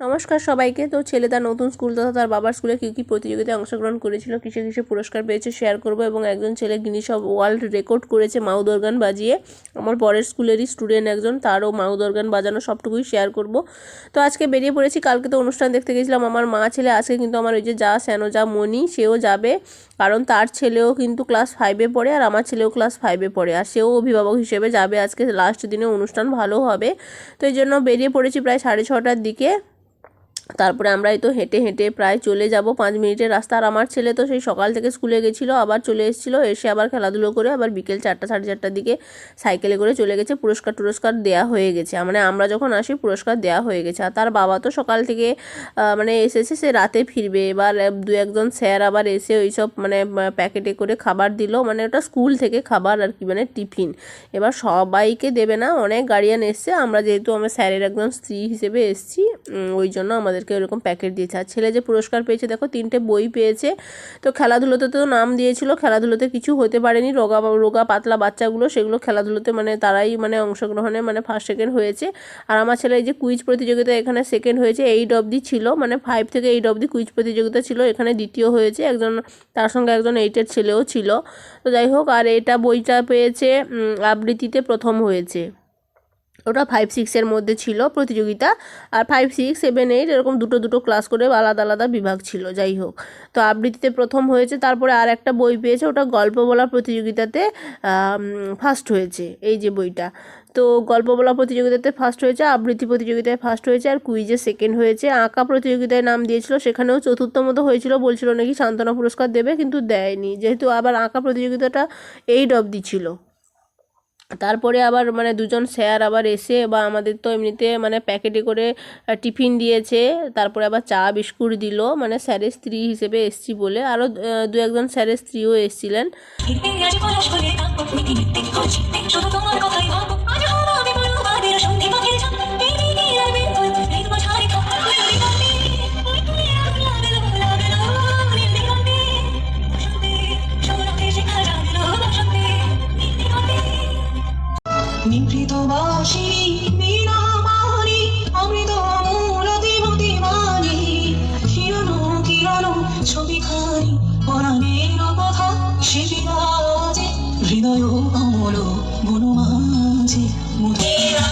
নমস্কার সবাইকে। তো ছেলে তার নতুন স্কুল তথা তার বাবার স্কুলে কী কী প্রতিযোগিতায় অংশগ্রহণ করেছিল, কিসে কিসে পুরস্কার পেয়েছে শেয়ার করব এবং একজন ছেলে গিনিস অফ ওয়ার্ল্ড রেকর্ড করেছে মাউথ অর্গান বাজিয়ে। আমার পরের স্কুলেরই স্টুডেন্ট একজন, তারও মাউথ অর্গান বাজানো সবটুকুই শেয়ার করব। তো আজকে বেরিয়ে পড়েছি, কালকে তো অনুষ্ঠান দেখতে গেছিলাম। আমার মা ছেলে আজকে কিন্তু আমার ওই যে যা স্যানো যা মনি সেও যাবে। কারণ তার ছেলেও কিন্তু ক্লাস ফাইভে পড়ে আর আমার ছেলেও ক্লাস ফাইভে পড়ে। আর সেও অভিভাবক হিসেবে যাবে আজকে লাস্ট দিনে, অনুষ্ঠান ভালো হবে। তো এই জন্য বেরিয়ে পড়েছি প্রায় সাড়ে ছটার দিকে। তারপরে আমরা এই তো হেঁটে হেঁটে প্রায় চলে যাব পাঁচ মিনিটের রাস্তা। আর আমার ছেলে তো সেই সকাল থেকে স্কুলে গেছিল, আবার চলে এসেছিল, এসে আবার খেলাধুলো করে আবার বিকেল চারটা, সাড়ে চারটার দিকে সাইকেলে করে চলে গেছে। পুরস্কার টুরস্কার দেওয়া হয়ে গেছে। মানে আমরা যখন আসি, পুরস্কার দেওয়া হয়ে গেছে। আর তার বাবা তো সকাল থেকে মানে এসেছে, সে রাতে ফিরবে। এবার দু একজন স্যার আবার এসে ওই সব মানে প্যাকেটে করে খাবার দিল। মানে ওটা স্কুল থেকে খাবার আর কি মানে টিফিন। এবার সবাইকে দেবে না, অনেক গার্ডিয়ান এসছে। আমরা যেহেতু আমার স্যারের একজন স্ত্রী হিসেবে এসছি। ওই জন্য আমাদেরকে ওরকম প্যাকেট দিয়েছে। আর ছেলে যে পুরস্কার পেয়েছে, দেখো, তিনটে বই পেয়েছে। তো খেলাধুলোতে তো নাম দিয়েছিল, খেলাধুলোতে কিছু হতে পারেনি। রোগা রোগা পাতলা বাচ্চাগুলো, সেগুলো খেলাধুলোতে মানে তারাই মানে অংশগ্রহণে মানে ফার্স্ট সেকেন্ড হয়েছে। আর আমার ছেলে এই যে কুইজ প্রতিযোগিতা এখানে সেকেন্ড হয়েছে এইট অবধি ছিল। মানে ফাইভ থেকে এইট অবধি কুইজ প্রতিযোগিতা ছিল। এখানে দ্বিতীয় হয়েছে। একজন, তার সঙ্গে একজন এইটের ছেলেও ছিল। তো যাই হোক, আর এটা বইটা পেয়েছে আবৃত্তিতে প্রথম হয়েছে। ওটা ফাইভ সিক্সের মধ্যে ছিল প্রতিযোগিতা। আর ফাইভ সিক্স সেভেন এইট এরকম দুটো দুটো ক্লাস করে আলাদা আলাদা বিভাগ ছিল, যাই হোক। তো আবৃত্তিতে প্রথম হয়েছে, তারপরে আর একটা বই পেয়েছে, ওটা গল্প বলা প্রতিযোগিতাতে ফার্স্ট হয়েছে, এই যে বইটা। তো গল্প বলা প্রতিযোগিতাতে ফার্স্ট হয়েছে, আবৃত্তি প্রতিযোগিতায় ফার্স্ট হয়েছে, আর কুইজে সেকেন্ড হয়েছে। আঁকা প্রতিযোগিতায় নাম দিয়েছিল, সেখানেও চতুর্থ মতো হয়েছিল, বলছিল নাকি সান্ত্বনা পুরস্কার দেবে, কিন্তু দেয়নি। যেহেতু আবার আঁকা প্রতিযোগিতাটা এইট অবধি ছিল। তারপরে আবার মানে দুজন স্যার আবার এসে বা আমাদের তো এমনিতে মানে প্যাকেটে করে টিফিন দিয়েছে। তারপরে আবার চা, বিস্কুট দিল। মানে স্যারের স্ত্রী হিসেবে এসছি বলে। আরও দু একজন স্যারের স্ত্রীও এসছিলেন। নিভৃত বাসিনী বীণা মানি অমৃত অমূল মতি মানি কিরণ কিরণ ছবি খানি পরাণের কথা সে বিরাজে হৃদয় কমল বন মাঝে মুদিরা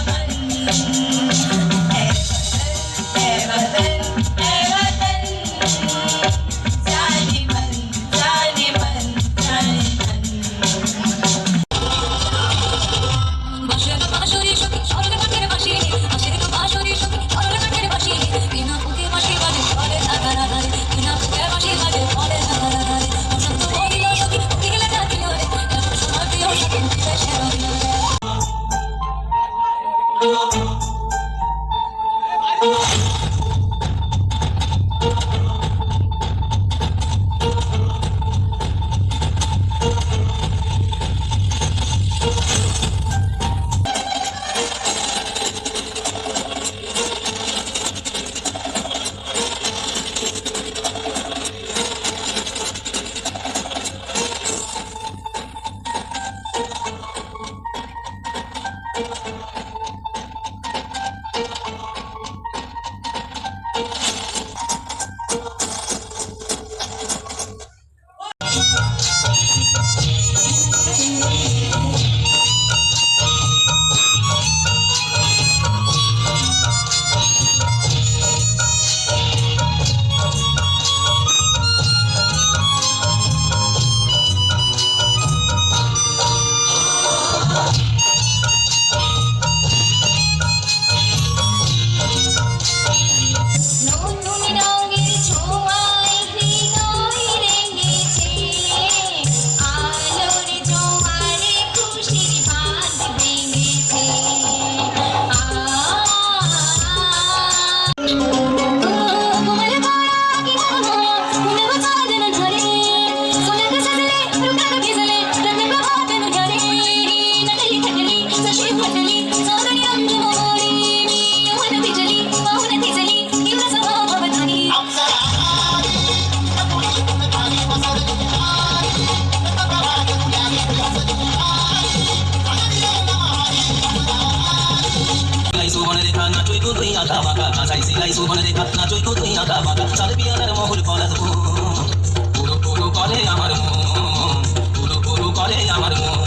সুমন রেখা নাচই তো তুই আঁকা বাঁকা সার পিয়ানার মহুর পলা পুরো পুরো করে আমার মন পুরো পুরো করে আমার মন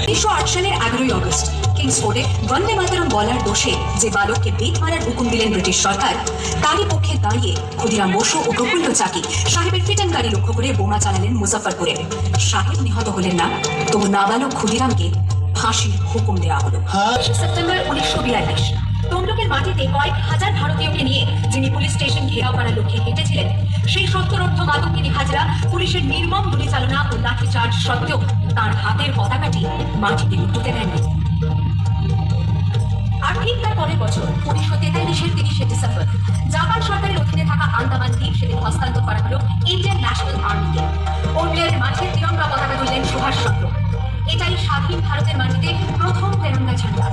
উনিশশো আট সালের এগারোই অগস্ট কিংসফোর্ডে বন্দে মাতরম বলার দোষে যে বালককে বেত মারার হুকুম দিলেন ব্রিটিশ সরকার তারই পক্ষে দাঁড়িয়ে ক্ষুদিরাম বসু ও প্রফুল্ল চাকি সাহেবের ফিটান গাড়ি লক্ষ্য করে বোমা চালালেন মুজাফরপুরে সাহেব নিহত হলেন না তবু নাবালক ক্ষুদিরামকে ফাঁসির হুকুম দেওয়া হলো। সেপ্টেম্বর উনিশশো বিয়াল্লিশ। তমলুকের মাটিতে কয়েক হাজার ভারতীয়কে নিয়ে যিনি পুলিশ স্টেশন ঘেরাও করার লক্ষ্যে হেঁটেছিলেন, সেই সত্তরোর্ধ মাদকিনী হাজরা পুলিশের নির্মম গুলি চালনা ও লাঠিচার্জ সত্ত্বেও তার হাতের পতাকাটি মাটিতে লুটোতে দেননি। আর ঠিক তার পরের বছর উনিশশো তেতাল্লিশের তিরিশে ডিসেম্বর, জাপান সরকারের অধীনে থাকা আন্দামান দ্বীপ সেদিন হস্তান্তর করা হলো ইন্ডিয়ান ন্যাশনাল আর্মিকে। ওল্ডিয়ারের মাঠে তিরঙ্গা পতাকা তুললেন সুভাষচন্দ্র এটাই স্বাধীন ভারতের মাটিতে প্রথম তেরঙ্গা ঝান্ডা।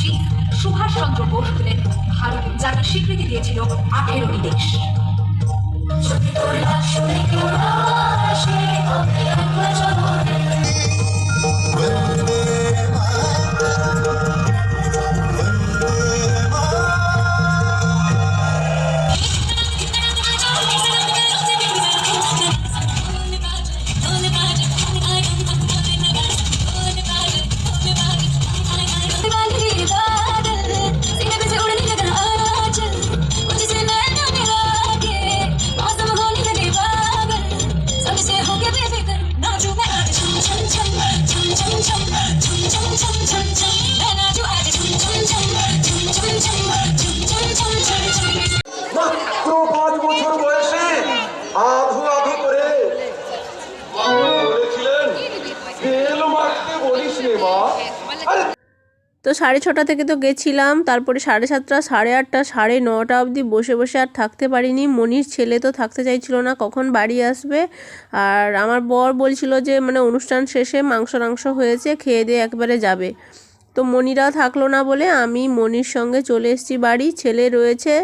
চন্দ্র সুভাষচন্দ্র বোস হলেন ভারত যাকে স্বীকৃতি দিয়েছিল আঠেরোটি দেশ মাত্র পাঁচ বছর বয়সে আধু আধু করে বলেছিলেন বেল মারতে বলিস নে মা। তো সাড়ে ছটা থেকে তো গেছিলাম, তারপরে সাড়ে সাতটা, সাড়ে আটটা, সাড়ে নটা অবধি বসে বসে আর থাকতে পারিনি। মনির ছেলে তো থাকতে চাইছিল না, কখন বাড়ি আসবে? আর আমার বর বলছিল যে মানে অনুষ্ঠান শেষে মাংস টাংস হয়েছে, খেয়ে দিয়ে একবারে যাবে। তো মনিরা থাকল না বলে আমি মনির সঙ্গে চলে এসেছি বাড়ি। ছেলে রয়েছে,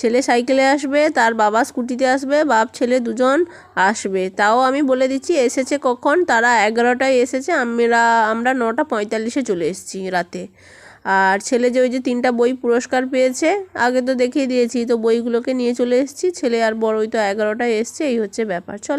ছেলে সাইকেলে আসবে, তার বাবা স্কুটিতে আসবে, বাপ, ছেলে দুজন আসবে। তাও আমি বলে দিচ্ছি, এসেছে কখন? তারা এগারোটায় এসেছে, আমরা আমরা নটা পঁয়তাল্লিশে চলে এসেছি রাতে। আর ছেলে যে ওই যে তিনটা বই পুরস্কার পেয়েছে, আগে তো দেখিয়ে দিয়েছি, তো বইগুলোকে নিয়ে চলে এসেছি। ছেলে আর বড় ওই তো এগারোটায় এসছে, এই হচ্ছে ব্যাপার। চলো।